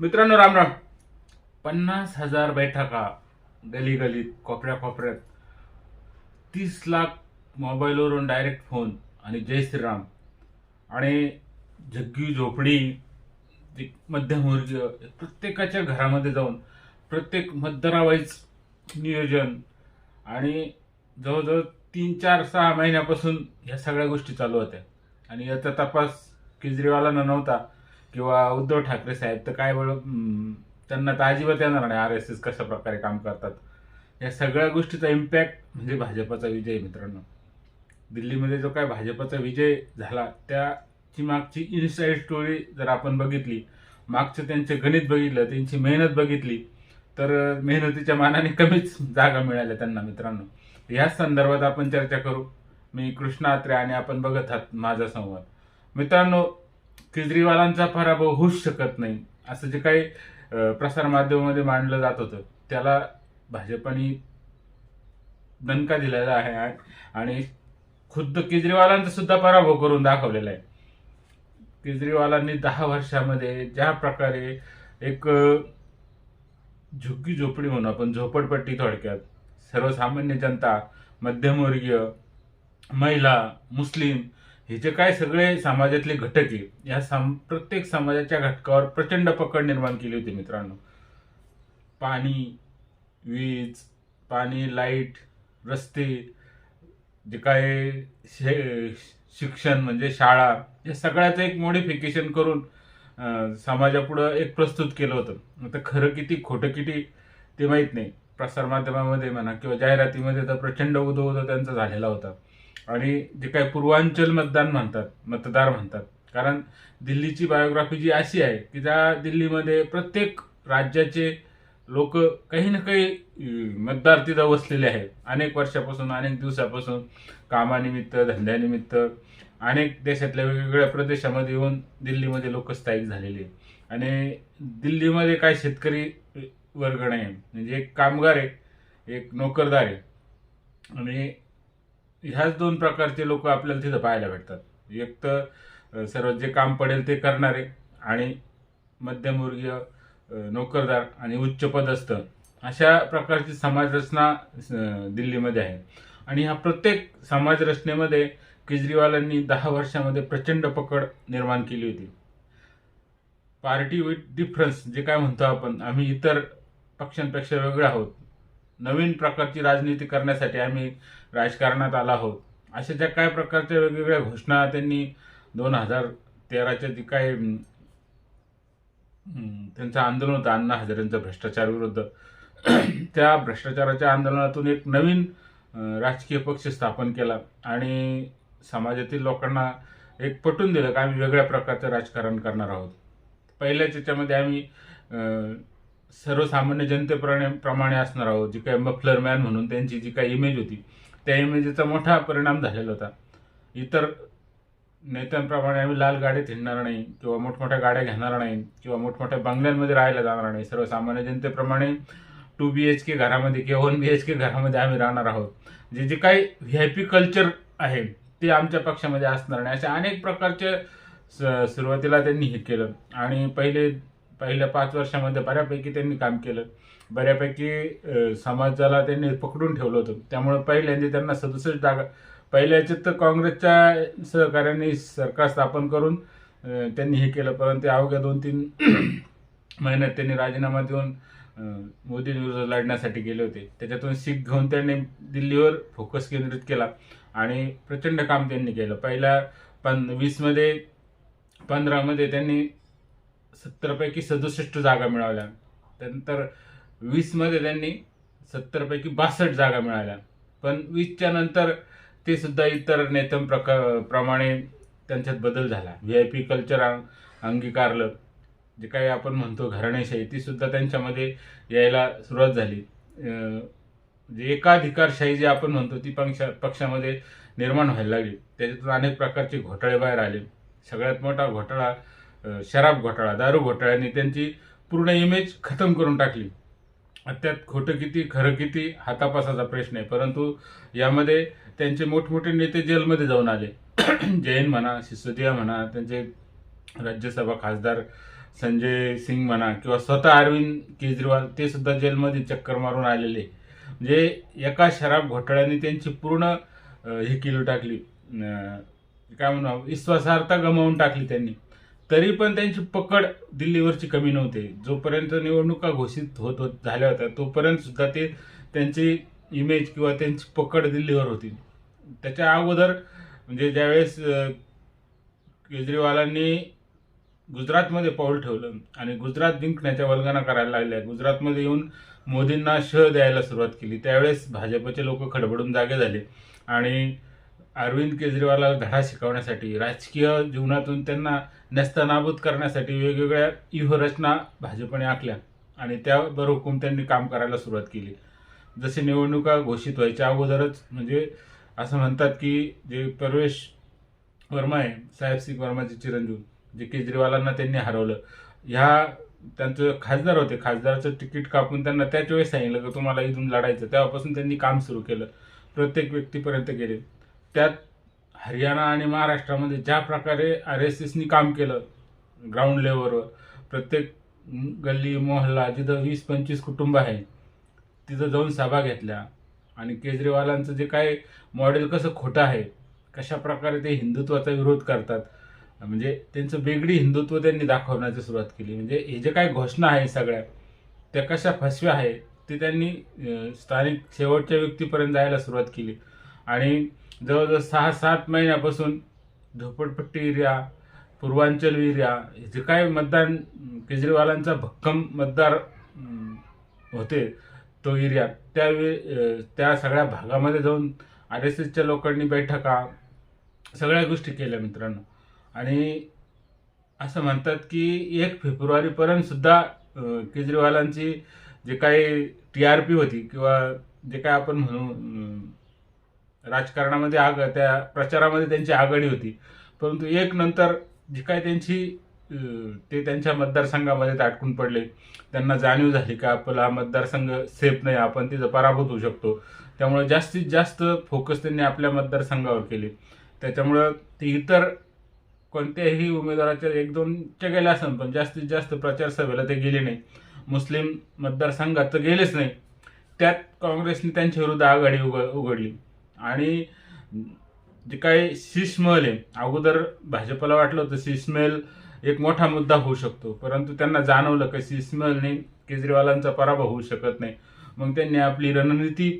मित्रांनो राम राम. पन्नास हजार बैठका गली गलीत कोपऱ्या कोपऱ्यात. तीस लाख मोबाईलवरून डायरेक्ट फोन आणि जय श्रीराम. आणि झग्गी झोपडी जे मध्यमवर्गीय प्रत्येकाच्या घरामध्ये जाऊन प्रत्येक मतदारावाईज नियोजन आणि जवळजवळ तीन चार सहा महिन्यापासून ह्या सगळ्या गोष्टी चालू होत्या. आणि याचा तपास केजरीवालांना नव्हता. किंवा उद्धव ठाकरे साहेब तर काय बळ त्यांना तर अजिबात येणार नाही. आर एस एस कशा प्रकारे काम करतात? या सगळ्या गोष्टीचा इम्पॅक्ट म्हणजे भाजपचा विजय मित्रांनो. दिल्लीमध्ये जो काय भाजपचा विजय झाला त्याची मागची इनसाईड स्टोरी जर आपण बघितली मागचं त्यांचे गणित बघितलं त्यांची मेहनत बघितली तर मेहनतीच्या मानाने कमीच जागा मिळाल्या त्यांना मित्रांनो. याच संदर्भात आपण चर्चा करू. मी कृष्णा आत्रे आणि आपण बघत आहात माझा संवाद. मित्रांनो केजरीवालांचा पराभव होऊच शकत नाही. असं जे काही प्रसारमाध्यमामध्ये मांडलं जात होतं त्याला भाजपने दणका दिलेला आहे आणि खुद्द केजरीवालांचा सुद्धा पराभव करून दाखवलेला आहे. केजरीवालांनी दहा वर्षामध्ये ज्या प्रकारे एक झुकी झुग्गी झोपडी म्हणून आपण झोपडपट्टी थोडक्यात सर्वसामान्य जनता मध्यमवर्गीय महिला मुस्लिम हे जे काय सगळे समाजातले घटक आहे या सम प्रत्येक समाजाच्या घटकावर प्रचंड पकड निर्माण केली होती मित्रांनो. पाणी वीज पाणी लाइट रस्ते जे काय शे- शिक्षण म्हणजे शाळा या सगळ्याचं एक मॉडिफिकेशन करून समाजापुढं एक प्रस्तुत केलं होतं. आता खरं किती खोटं किती ते माहीत नाही. प्रसारमाध्यमामध्ये म्हणा किंवा जाहिरातीमध्ये तर प्रचंड उदो उदो त्यांचा झालेला होता. आणि जे काय पूर्वांचल मतदान म्हणतात मतदार म्हणतात. कारण दिल्लीची बायोग्राफी जी अशी आहे की त्या दिल्लीमध्ये प्रत्येक राज्याचे लोक काही ना काही मतदार तिथं वसलेले आहेत. अनेक वर्षापासून अनेक दिवसापासून कामानिमित्त धंद्यानिमित्त अनेक देशातल्या वेगवेगळ्या प्रदेशामध्ये येऊन दिल्लीमध्ये लोक स्थायिक झालेले आणि दिल्लीमध्ये काय शेतकरी वर्ग नाही. म्हणजे एक कामगार आहे एक नोकरदार आहे. आणि ह्याच दोन प्रकारचे लोक आपल्याला तिथं पाहायला भेटतात. एक तर सर्व जे काम पडेल ते करणारे आणि मध्यमवर्गीय नोकरदार आणि उच्च पदस्थ अशा प्रकारची समाजरचना दिल्लीमध्ये आहे. आणि ह्या प्रत्येक समाजरचनेमध्ये केजरीवालांनी दहा वर्षामध्ये प्रचंड पकड निर्माण केली होती. पार्टी विथ डिफरन्स जे काय म्हणतो आपण आम्ही इतर पक्षांपेक्षा वेगळे आहोत. नवीन प्रकारची राजनीती करण्यासाठी आम्ही राजकारणात आला आहोत अशा ज्या काय प्रकारच्या वेगवेगळ्या घोषणा त्यांनी दोन हजार तेराच्या जे काय त्यांचं आंदोलन होतं अण्णा हजारेंचं भ्रष्टाचार विरुद्ध. त्या भ्रष्टाचाराच्या आंदोलनातून एक नवीन राजकीय पक्ष स्थापन केला आणि समाजातील लोकांना एक पटून दिलं की आम्ही वेगळ्या प्रकारचं राजकारण करणार आहोत. पहिल्याच याच्यामध्ये आम्ही सर्वसामान्य जनतेप्रमाणे प्रमाणे असणार आहोत. जी काही मफलर मॅन म्हणून त्यांची जी काही इमेज होती त्या इमेजचा मोठा परिणाम झालेला होता. इतर नेत्यांप्रमाणे आम्ही लाल गाडीत हिंडणार नाही किंवा मोठमोठ्या गाड्या घेणार नाही किंवा मोठमोठ्या बंगल्यांमध्ये राहायला जाणार नाही. सर्वसामान्य जनतेप्रमाणे टू बी एच के घरामध्ये किंवा वन बी एच के घरामध्ये आम्ही राहणार आहोत. जे जे काही व्ही आय पी कल्चर आहे ते आमच्या पक्षामध्ये असणार नाही. अशा अनेक प्रकारचे स- सुरुवातीला त्यांनी हे केलं. आणि पहिले पहिल्या पाच वर्षामध्ये बऱ्यापैकी त्यांनी काम केलं. बऱ्यापैकी समाजाला त्यांनी पकडून ठेवलं होतं. त्यामुळे पहिल्यांदा त्यांना सदुसष्ट जागा पहिल्या याच्यात तर काँग्रेसच्या सहकार्याने सरकार स्थापन करून त्यांनी हे केलं. परंतु अवघ्या दोन तीन महिन्यात त्यांनी राजीनामा देऊन अ, मोदींविरुद्ध लढण्यासाठी गेले होते. त्याच्यातून सीख घेऊन त्यांनी दिल्लीवर फोकस केंद्रित केला आणि प्रचंड काम त्यांनी केलं. पहिल्या पन वीसमध्ये पंधरामध्ये त्यांनी सत्तरपैकी सदुसष्ट जागा मिळाल्या. त्यानंतर वीसमध्ये त्यांनी सत्तरपैकी बासष्ट जागा मिळाल्या. पण वीसच्या नंतर ते सुद्धा इतर नेत्यांप्रका प्रमाणे त्यांच्यात बदल झाला. व्ही आय पी कल्चर अंगीकारलं. जे काही आपण म्हणतो घराणेशाही ती सुद्धा त्यांच्यामध्ये यायला सुरुवात झाली. जे म्हणजे एकाधिकारशाही जे आपण म्हणतो ती पक्षा पक्षामध्ये निर्माण व्हायला लागली. त्याच्यातून अनेक प्रकारचे घोटाळे बाहेर आले. सगळ्यात मोठा घोटाळा शराब घोटाळा दारू घोटाळ्याने त्यांची पूर्ण इमेज खतम करून टाकली. त्यात खोटं किती खरं किती हा तपासाचा प्रश्न आहे. परंतु यामध्ये त्यांचे मोठमोठे नेते जेलमध्ये जाऊन आले. जैन म्हणा सिसोदिया म्हणा त्यांचे राज्यसभा खासदार संजय सिंग म्हणा किंवा स्वतः अरविंद केजरीवाल ते सुद्धा जेलमध्ये चक्कर मारून आलेले. म्हणजे एका शराब घोटाळ्याने त्यांची पूर्ण हे किलो टाकली. काय म्हणू विश्वासार्हता गमावून टाकली त्यांनी. तरी पण त्यांची पकड दिल्लीवरची कमी नव्हती. जोपर्यंत निवडणुका घोषित होत होत झाल्या होत्या तोपर्यंत सुद्धा ते त्यांची इमेज किंवा त्यांची पकड दिल्लीवर होती. त्याच्या अगोदर म्हणजे ज्यावेळेस केजरीवालांनी गुजरातमध्ये पाऊल ठेवलं आणि गुजरात जिंकण्याच्या वल्गना करायला लागल्या. गुजरातमध्ये येऊन मोदींना शह द्यायला सुरुवात केली. त्यावेळेस भाजपचे लोक खडबडून जागे झाले आणि अरविंद केजरीवालला धडा शिकवण्यासाठी राजकीय जीवनातून त्यांना नेस्तनाबूत करण्यासाठी वेगवेगळ्या व्यूहरचना भाजपने आखल्या आणि त्यावर हुकूम त्यांनी काम करायला सुरुवात केली. जसे निवडणुका घोषित व्हायच्या अगोदरच म्हणजे असं म्हणतात की जे परवेश वर्मा आहे साहेब सिंग वर्माचे चिरंजीव जे केजरीवालांना त्यांनी हरवलं. ह्या त्यांचं खासदार होते. खासदाराचं तिकीट कापून त्यांना त्याच वेळेस सांगितलं की तुम्हाला इथून लढायचं. तेव्हापासून त्यांनी काम सुरू केलं. प्रत्येक व्यक्तीपर्यंत गेले. त्यात हरियाणा आणि महाराष्ट्रामध्ये ज्या प्रकारे आर एस एसनी काम केलं ग्राउंड लेवलवर प्रत्येक गल्ली मोहल्ला जिथं वीस पंचवीस कुटुंब आहे तिथं जाऊन सभा घेतल्या. आणि केजरीवालांचं जे काय मॉडेल कसं खोटं आहे कशा प्रकारे ते हिंदुत्वाचा विरोध करतात म्हणजे त्यांचं वेगळी हिंदुत्व त्यांनी दाखवण्याची सुरुवात केली. म्हणजे हे जे काय घोषणा आहे सगळ्या त्या कशा फसव्या आहे ते त्यांनी स्थानिक शेवटच्या व्यक्तीपर्यंत जायला सुरुवात केली. आणि जवळजवळ सहा सात महिन्यापासून झोपडपट्टी एरिया पूर्वांचल एरिया जे काय मतदान केजरीवालांचा भक्कम मतदार होते तो एरिया त्यावेळी त्या सगळ्या भागामध्ये जाऊन आर एस एसच्या लोकांनी बैठका सगळ्या गोष्टी केल्या मित्रांनो. आणि असं म्हणतात की एक फेब्रुवारीपर्यंतसुद्धा केजरीवालांची जे काही टी आर पी होती किंवा जे काय आपण म्हणू राजकारणामध्ये आग त्या प्रचारामध्ये त्यांची आघाडी होती. परंतु एक नंतर जी काय त्यांची ते त्यांच्या मतदारसंघामध्ये अटकून पडले. त्यांना जाणीव झाली का आपला हा मतदारसंघ सेफ नाही आपण तिथं पराभूत होऊ शकतो. त्यामुळे जास्तीत जास्त फोकस त्यांनी आपल्या मतदारसंघावर केले. त्याच्यामुळं ते इतर कोणत्याही उमेदवाराच्या एक दोनच्या गेल्या असेल पण जास्तीत जास्त प्रचार सभेला ते गेले नाही. मुस्लिम मतदारसंघात तर गेलेच नाही. त्यात काँग्रेसने त्यांच्या विरुद्ध आघाडी उघ उघडली. आणि जे काही शिशमहल आहे अगोदर भाजपला वाटलं होतं शिशमहल एक मोठा मुद्दा होऊ शकतो परंतु त्यांना जाणवलं की शिशमहलने केजरीवालांचा पराभव होऊ शकत नाही. मग त्यांनी आपली रणनीती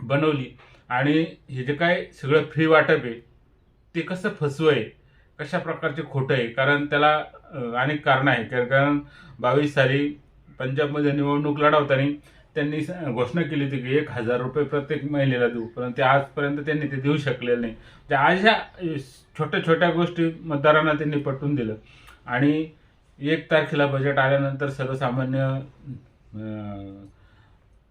बनवली आणि हे जे काय सगळं फ्री वाटप आहे ते कसं फसवं आहे कशा प्रकारचे खोटं आहे कारण त्याला अनेक कारणं आहे कारण- कारण बावीस साली पंजाबमध्ये निवडणूक लढवताना त्यांनी घोषणा केली होती की एक हजार रुपये प्रत्येक महिलेला देऊ परंतु आजपर्यंत त्यांनी ते देऊ शकलेलं नाही. म्हणजे त्या अशा छोट्या छोट्या गोष्टी मतदारांना त्यांनी पटवून दिलं. आणि एक तारखेला बजेट आल्यानंतर सर्वसामान्य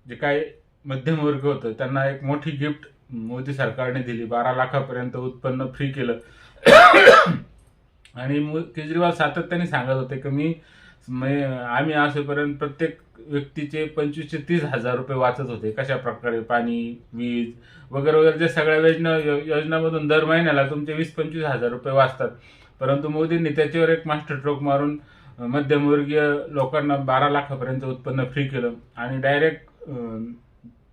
जे काय मध्यमवर्ग होतं त्यांना एक मोठी गिफ्ट मोदी सरकारने दिली. बारा लाखापर्यंत उत्पन्न फ्री केलं. आणि केजरीवाल सातत्याने सांगत होते की मी मी- आम्ही असेपर्यंत प्रत्येक व्यक्तीचे पंचवीस ते तीस हजार रुपये वाचत होते. कशा प्रकारे पाणी वीज वगैरे वगैरे ज्या सगळ्या योजना योजनामधून दर महिन्याला तुमचे वीस पंचवीस हजार रुपये वाचतात. परंतु मोदींनी त्याच्यावर एक मास्टर ट्रोक मारून मध्यमवर्गीय लोकांना बारा लाखापर्यंत उत्पन्न फ्री केलं आणि डायरेक्ट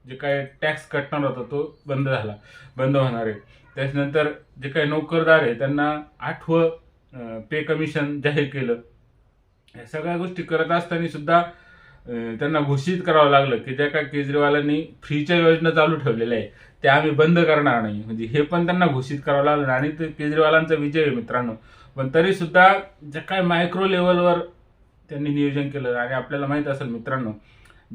जे काय टॅक्स कटणार होता तो बंद झाला. बंद होणार आहे. त्याच्यानंतर जे काही नोकरदार आहे त्यांना आठवं पे कमिशन जाहीर केलं. या सगळ्या गोष्टी करत असताना सुद्धा त्यांना घोषित करावं लागलं की ज्या काय केजरीवालांनी फ्रीच्या योजना चालू ठेवलेल्या आहे त्या आम्ही बंद करणार नाही. म्हणजे हे पण त्यांना घोषित करावं लागलं आणि ते केजरीवालांचा विजय आहे मित्रांनो. पण तरी सुद्धा ज्या काय मायक्रो लेवलवर त्यांनी नियोजन केलं आणि आपल्याला माहीत असेल मित्रांनो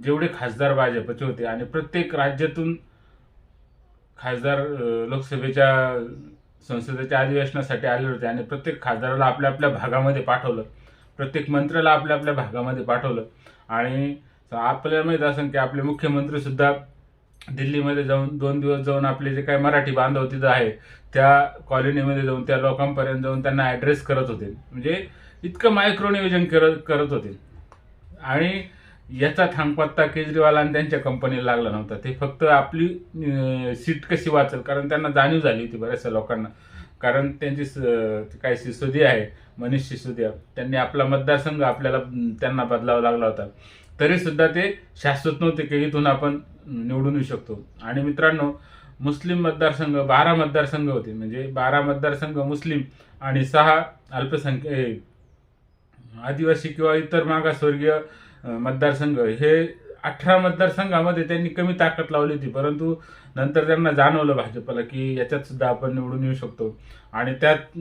जेवढे खासदार भाजपचे होते आणि प्रत्येक राज्यातून खासदार लोकसभेच्या संसदेच्या अधिवेशनासाठी आले होते आणि प्रत्येक खासदाराला आपल्या आपल्या भागामध्ये पाठवलं. प्रत्येक मंत्र्याला आपल्या आपल्या भागामध्ये पाठवलं. आणि आपल्याला माहीत असेल की आपले मुख्यमंत्री सुद्धा दिल्लीमध्ये जाऊन दोन दिवस जाऊन आपले जे काही मराठी बांधव तिथं आहे त्या कॉलनीमध्ये जाऊन त्या लोकांपर्यंत जाऊन त्यांना ॲड्रेस करत होते. म्हणजे इतकं मायक्रो नियोजन करत करत होते. आणि याचा थांगपत्ता केजरीवाल आणि त्यांच्या कंपनीला लागला नव्हता. ते फक्त आपली सीट कशी वाचल? कारण त्यांना जाणीव झाली होती बऱ्याचशा लोकांना. कारण त्यांची स- काय सिसोदिया आहे मनीष सिसोदिया त्यांनी आपला मतदारसंघ आपल्याला त्यांना बदलावा लागला होता. तरी सुद्धा ते शाश्वत नव्हते की इथून आपण निवडून येऊ शकतो. आणि मित्रांनो मुस्लिम मतदारसंघ बारा मतदारसंघ होते. म्हणजे बारा मतदारसंघ मुस्लिम आणि सहा अल्पसंख्य आदिवासी किंवा इतर मागासवर्गीय मतदारसंघ हे अठरा मतदारसंघामध्ये त्यांनी कमी ताकद लावली होती परंतु नंतर त्यांना जाणवलं भाजपला की याच्यात सुद्धा आपण निवडून येऊ शकतो. आणि त्यात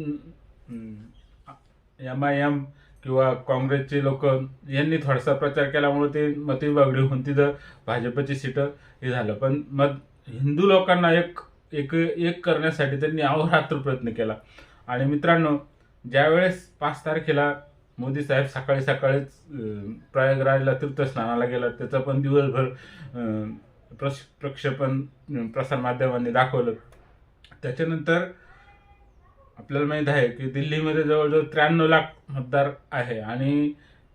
एम आय एम किंवा काँग्रेसचे लोक यांनी थोडासा प्रचार केल्यामुळे ते मतविभागणी होऊन तिथं भाजपची सीटं हे झालं. पण मग हिंदू लोकांना एक एक एक करण्यासाठी त्यांनी अहोरात्र प्रयत्न केला. आणि मित्रांनो ज्यावेळेस पाच तारखेला मोदी साहेब सकाळी सकाळीच प्रयागराजला तीर्थस्नानाला गेला. त्याचं पण दिवसभर प्रश प्रक्षेपण प्रसारमाध्यमांनी दाखवलं. त्याच्यानंतर आपल्याला माहीत आहे की दिल्लीमध्ये जवळजवळ त्र्याण्णव लाख मतदार आहे आणि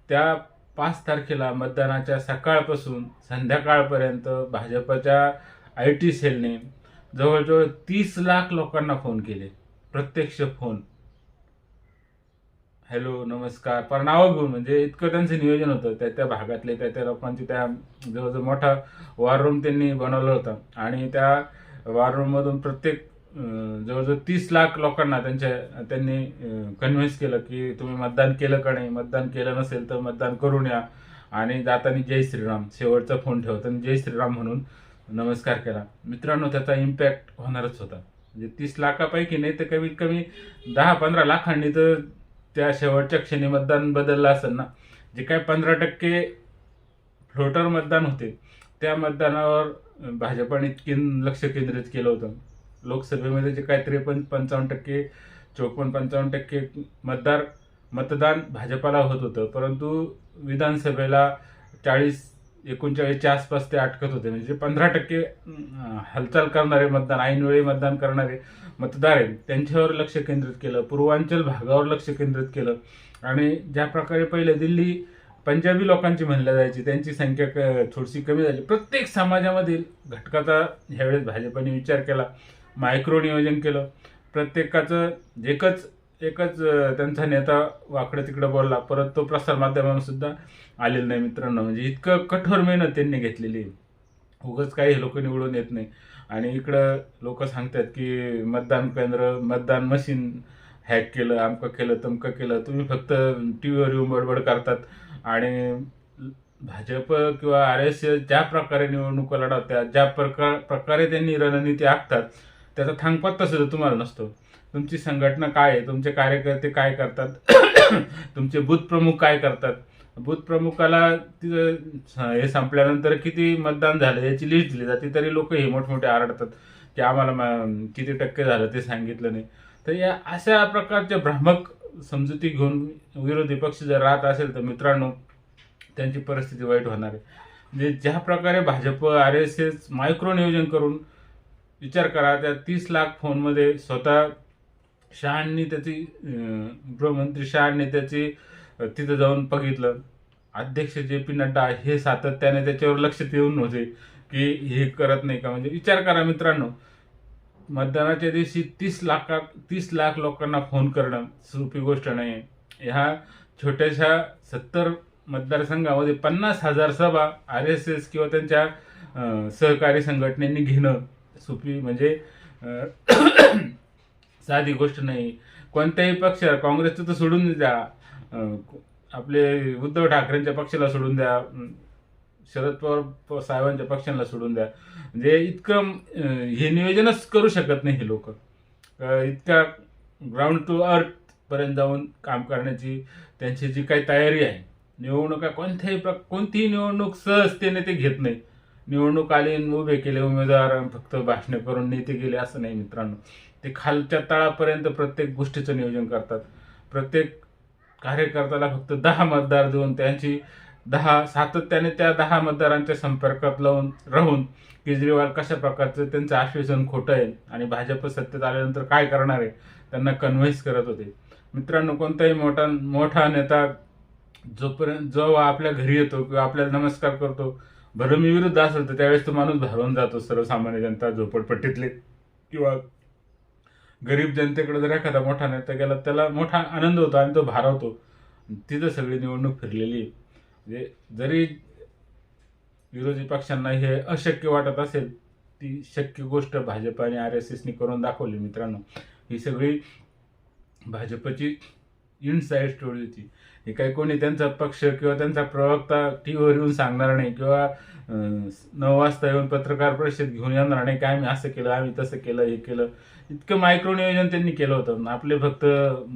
त्या पाच तारखेला मतदानाच्या सकाळपासून संध्याकाळपर्यंत भाजपच्या आय टी सेलने जवळजवळ तीस लाख लोकांना फोन केले. प्रत्यक्ष फोन. हॅलो नमस्कार. पर नावं घेऊन म्हणजे इतकं त्यांचं नियोजन होतं. त्या त्या भागातले त्या त्या लोकांची त्या जवळजवळ मोठा वॉर रूम त्यांनी बनवला होता. आणि त्या वॉर रूममधून प्रत्येक जवळजवळ तीस लाख लोकांना त्यांच्या त्यांनी कन्व्हिन्स केलं की तुम्ही मतदान केलं का नाही? मतदान केलं नसेल तर मतदान करून या. आणि जाताना जय श्रीराम शेवटचा फोन ठेवताना जय श्रीराम म्हणून नमस्कार केला. मित्रांनो त्याचा इम्पॅक्ट होणारच होता. म्हणजे तीस लाखापैकी नाही तर कमीत कमी दहा पंधरा लाखांनी तर त्या शेवटच्या क्षणी मतदान बदललं असेल ना जे काय पंधरा टक्के फ्लोटर मतदान होते त्या मतदानावर भाजपाने इतकी लक्ष केंद्रित केलं होतं. लोकसभेमध्ये जे काय त्रेपन्न पंचावन्न टक्के चोपन्न पंचावन्न टक्के मतदार मतदान भाजपाला होत होतं. परंतु विधानसभेला चाळीस एकोणचाळीसच्या आसपास ते अटकत होते. म्हणजे पंधरा टक्के हालचाल करणारे मतदान ऐनवेळी मतदान करणारे मतदार आहेत. त्यांच्यावर लक्ष केंद्रित केलं पूर्वांचल भागावर लक्ष केंद्रित केलं. आणि ज्या प्रकारे पहिले दिल्ली पंजाबी लोकांची म्हणल्या जायची त्यांची संख्या क- थोडीशी कमी झाली. प्रत्येक समाजामधील घटकाचा ह्यावेळेस भाजपने विचार केला मायक्रो नियोजन केलं. प्रत्येकाचं एकच एकच त्यांचा नेता वाकडं तिकडं बोलला. परत तो प्रसार सुद्धा आलेला नाही मित्रांनो. म्हणजे इतकं कठोर मेहनत त्यांनी घेतलेली आहे. उगाच काही लोक निवडून येत नाही. आणि इकडं लोक सांगतात की मतदान केंद्र मतदान मशीन हॅक केलं अमकं केलं तमकं केलं. तुम्ही फक्त टी व्हीवर येऊन बडबड करतात. आणि भाजप किंवा आर एस एस ज्या प्रकारे निवडणुका लढवतात ज्या प्रकार प्रकारे त्यांनी रणनीती आखतात त्याचा थांगपत्ता सुद्धा तुम्हाला नसतो. तुमची संघटना काय आहे? तुमचे कार्यकर्ते काय करतात? तुमचे बूथ प्रमुख काय करतात? बूथ प्रमुखाला तिथं हे संपल्यानंतर किती मतदान झालं? याची लिस्ट दिली जाते. तरी लोक हे मोठमोठे आरडतात की आम्हाला किती टक्के झालं ते सांगितलं नाही. तर या अशा प्रकारच्या भ्रामक समजुती घेऊन विरोधी पक्ष जर राहत असेल तर मित्रांनो त्यांची परिस्थिती वाईट होणार आहे. म्हणजे ज्या प्रकारे Bhajap R S S micro नियोजन करून विचार करा त्या तीस लाख फोनमध्ये स्वतः शहांनी त्याची गृहमंत्री शहांनी त्याची तिथं जाऊन बघितलं. अध्यक्ष जे पी नड्डा हे सातत्याने त्याच्यावर लक्ष देऊन होते की हे करत नाही का? म्हणजे विचार करा मित्रांनो. मतदानाच्या दिवशी तीस लाखा तीस लाख लोकांना फोन करणं सोपी गोष्ट नाही आहे ह्या छोट्याशा सत्तर मतदारसंघामध्ये पन्नास हजार सभा आर एस एस किंवा त्यांच्या सहकारी संघटनेनी घेणं सोपी म्हणजे साधी गोष्ट नाही. कोणत्याही पक्ष काँग्रेसचं तर सोडून द्या. आपले उद्धव ठाकरेंच्या पक्षाला सोडून द्या. शरद पवार साहेबांच्या पक्षांना सोडून द्या. म्हणजे इतकं हे नियोजनच करू शकत नाही हे लोक. इतक्या ग्राउंड टू अर्थपर्यंत जाऊन काम करण्याची त्यांची जी काही तयारी आहे. निवडणुका कोणत्याही प्र कोणतीही निवडणूक सहजतेने ते घेत नाही. निवडणूक आली उभे केले उमेदवार फक्त भाषणे करून नेते गेले असं नाही मित्रांनो. ते खालच्या तळापर्यंत प्रत्येक गोष्टीचं नियोजन करतात. प्रत्येक कार्यकर्त्याला फक्त दहा मतदार देऊन त्यांची दहा सातत्याने त्या दहा मतदारांच्या संपर्कात लावून राहून केजरीवाल कशा प्रकारचं त्यांचं आश्वासन खोटं आहे आणि भाजप सत्तेत आल्यानंतर काय करणार आहे त्यांना कन्व्हिन्स करत होते. मित्रांनो कोणताही मोठा मोठा नेता जोपर्यंत जो आपल्या घरी येतो किंवा आपल्याला नमस्कार करतो भलं विरुद्ध असेल तर त्यावेळेस तो माणूस भरून जातो सर्वसामान्य जनता झोपडपट्टीतले किंवा गरीब जनतेकडे जर एखादा मोठा नेता गेला त्याला मोठा आनंद होतो आणि तो भारावतो तिथं सगळी निवडणूक फिरलेली आहे. म्हणजे जरी विरोधी पक्षांना हे अशक्य वाटत असेल ती शक्य गोष्ट भाजप आणि आर एस एसनी करून दाखवली मित्रांनो ही सगळी भाजपची इनसाईड स्टोरी होती हे काही कोणी त्यांचा पक्ष किंवा त्यांचा प्रवक्ता टी व्हीवर येऊन सांगणार नाही किंवा नऊ वाजता येऊन पत्रकार परिषद घेऊन येणार नाही काय आम्ही असं केलं आम्ही तसं केलं हे केलं. इतकं मायक्रो नियोजन त्यांनी केलं होतं. आपले फक्त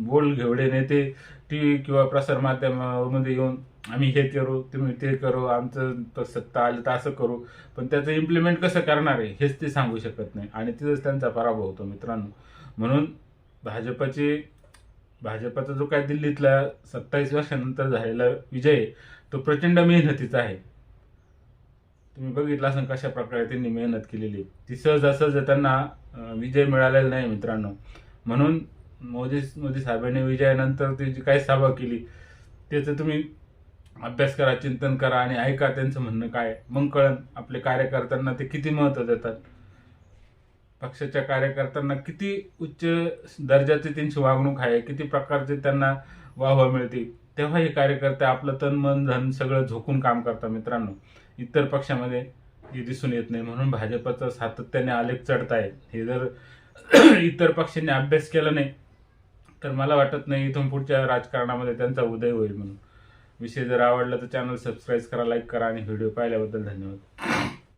बोल घेवडे नेते टी व्ही किंवा प्रसारमाध्यमामध्ये येऊन आम्ही हे करू तुम्ही ते करू आमचं सत्ता आलं तर असं करू. पण त्याचं इम्प्लिमेंट कसं करणार आहे हेच ते सांगू शकत नाही. आणि तिथंच त्यांचा पराभव होतो मित्रांनो. म्हणून भाजपाची भाजपचा जो काय दिल्लीतला सत्तावीस वर्षानंतर झालेला विजय तो प्रचंड मेहनतीचा आहे. तुम्ही बघितला असं कशा प्रकारे त्यांनी मेहनत केलेली. आहे. ती सहजासहज त्यांना विजय मिळालेला नाही मित्रांनो. म्हणून मोदी मोदी साहेबांनी विजयानंतर ती जी काही सभा केली त्याचं तुम्ही अभ्यास करा चिंतन करा आणि ऐका त्यांचं म्हणणं काय. मग कळन आपले कार्यकर्त्यांना ते किती महत्त्व देतात. पक्षाच्या कार्यकर्त्यांना किती उच्च दर्जाची त्यांची वागणूक आहे किती प्रकारचे त्यांना वाहवा मिळते तेव्हा हे कार्यकर्ते आपलं तन मन धन सगळं झोकून काम करतात मित्रांनो. इतर पक्षामध्ये हे दिसून येत नाही म्हणून भाजपचं सातत्याने आलेख चढत आहे हे जर इतर पक्षांनी अभ्यास केला नाही तर मला वाटत नाही इथून पुढच्या राजकारणामध्ये त्यांचा उदय होईल म्हणून. विषय जर आवडला तर चॅनल सबस्क्राईब करा लाईक करा आणि व्हिडिओ पाहिल्याबद्दल धन्यवाद.